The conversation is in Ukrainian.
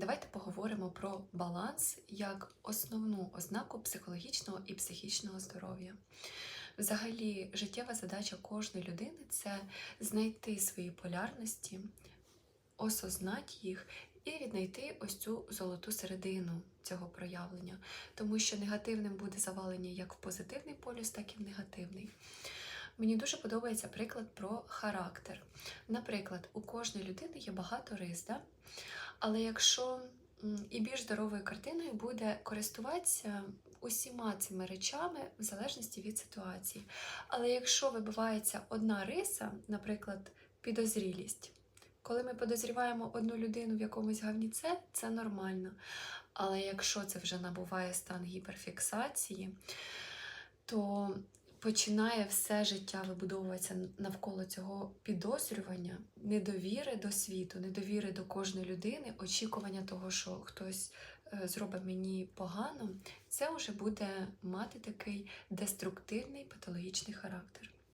Давайте поговоримо про баланс як основну ознаку психологічного і психічного здоров'я. Взагалі, життєва задача кожної людини це знайти свої полярності, осознати їх і віднайти ось цю золоту середину цього проявлення, тому що негативним буде завалення як в позитивний полюс, так і в негативний. Мені дуже подобається приклад про характер. Наприклад, у кожної людини є багато рис, да? Але якщо і більш здоровою картиною буде користуватися усіма цими речами в залежності від ситуації. Але якщо вибивається одна риса, наприклад, підозрілість, коли ми подозріваємо одну людину в якомусь гавні, це, це нормально. Але якщо це вже набуває стан гіперфіксації, то починає все життя вибудовуватися навколо цього підозрювання, недовіри до світу, недовіри до кожної людини, очікування того, що хтось е, зробить мені погано, це вже буде мати такий деструктивний патологічний характер.